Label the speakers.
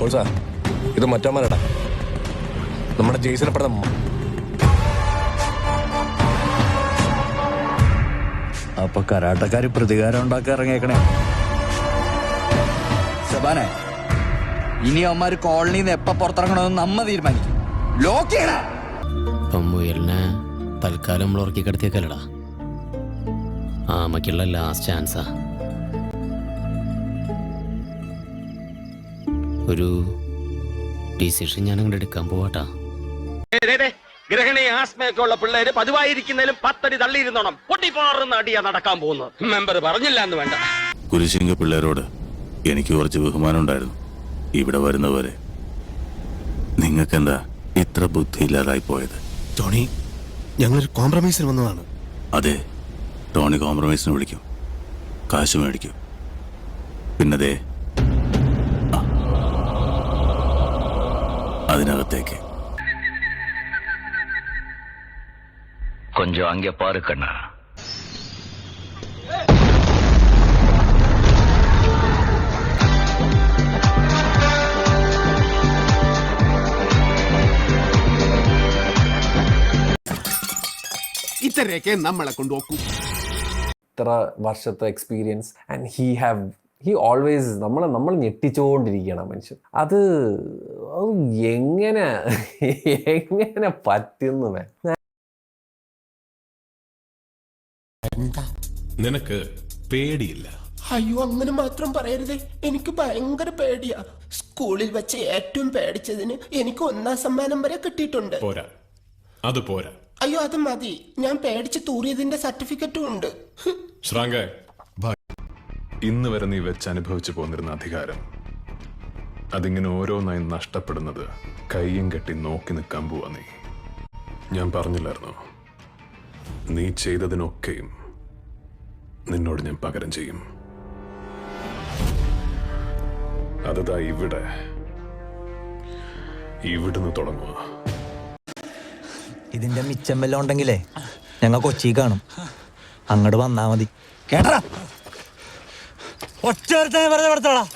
Speaker 1: ബോൾസാ ഇത് മറ്റന്മാരടാ നമ്മുടെ ജെയ്സിനെ പെടുന്ന
Speaker 2: അപ്പൊ കരാട്ടക്കാര് പ്രതികാരം ഉണ്ടാക്കി ഇറങ്ങിയേക്കണേ. സബാനെ ഇനി അവന്മാര് കോളനിയിൽ നിന്ന് എപ്പ പുറത്തിറങ്ങണമെന്ന് നമ്മ തീരുമാനിക്കും. ലോക്ക് ചെയ്യണം
Speaker 3: ഇപ്പം മുയലിനെ തൽക്കാലം നമ്മൾ ഉറക്കി കിടത്തിയേക്കല്ലടാ ആമയ്ക്കുള്ള ലാസ്റ്റ് ചാൻസാ ഒരു ഡിസിഷൻ ഞാൻ അങ്ങോട്ട് എടുക്കാൻ പോവാട്ടാ.
Speaker 4: ഗ്രഹണി ആസ്മയൊക്കെ ഉള്ള പിള്ളേര് പതിവായിരിക്കുന്നതിലും പത്തടി തള്ളിയിരുന്നോണം. പൊട്ടിപ്പാറുന്ന അടിയാ നടക്കാൻ പോകുന്നത്. മെമ്പർ പറഞ്ഞില്ല എന്ന് വേണ്ട.
Speaker 5: കുരിശിംഗ പിള്ളേരോട് എനിക്ക് കുറച്ച് ബഹുമാനം ഉണ്ടായിരുന്നു. ഇവിടെ വരുന്നവരെ. നിങ്ങൾക്കെന്താ ഇത്ര ബുദ്ധിയില്ലാതായി പോയത്?
Speaker 6: ടോണി ഞങ്ങളൊരു കോംപ്രമൈസിന് വന്നതാണ്.
Speaker 5: അതെ ടോണി കോംപ്രമൈസിന് വിളിക്കും. കാശ് മേടിക്കും. പിന്നതേ അതിനകത്തേക്ക്
Speaker 7: கொஞ்சம் அங்க பாரு கண்ணா
Speaker 6: ഇത്രയൊക്കെ നമ്മളെ കൊണ്ടുപോക്കൂ
Speaker 8: ഇത്ര വർഷത്തെ experience and he have he always നമ്മളെ നമ്മൾ ഞെട്ടിച്ചുകൊണ്ടിരിക്കുകയാണ് മനുഷ്യൻ. അത് എങ്ങനെ എങ്ങനെ പറ്റുന്നു?
Speaker 9: നിനക്ക് പേടിയില്ല.
Speaker 10: അയ്യോ അങ്ങനെ മാത്രം പറയരുതേ. എനിക്ക് ഭയങ്കര പേടിയാ. സ്കൂളിൽ വെച്ച് ഏറ്റവും പേടിച്ചതിന് എനിക്ക് ഒന്നാം സമ്മാനം വരെ കിട്ടിയിട്ടുണ്ട്.
Speaker 9: പോരാ. അത് പോരാ.
Speaker 10: അയ്യോ അത് മതി. ഞാൻ പേടിച്ച് തൂറിയതിന്റെ സർട്ടിഫിക്കറ്റും ഉണ്ട്.
Speaker 9: ശ്രാങ്ക ഇന്ന് വരെ നീ വെച്ച് അനുഭവിച്ചു പോന്നിരുന്ന അധികാരം. അതിങ്ങനെ ഓരോന്നായി നഷ്ടപ്പെടുന്നത് കയ്യും കെട്ടി നോക്കി നിൽക്കാൻ പോവാ നീ. ഞാൻ പറഞ്ഞില്ലായിരുന്നു? നീ ചെയ്തതിനൊക്കെയും നിന്നോട് ഞാൻ പകരം ചെയ്യും. അതതാ ഇവിടെ. ഇവിടുന്ന് തുടങ്ങുക.
Speaker 2: ഇതിന്റെ മിച്ചം വല്ലതും ഉണ്ടെങ്കിലേ ഞങ്ങൾ കൊച്ചി കാണും. അങ്ങോട്ട് വന്നാ മതി. കേട്ടടാ ഒറ്റ ഒരുത്തനെ വെറുതെ പെടുത്തോളാം.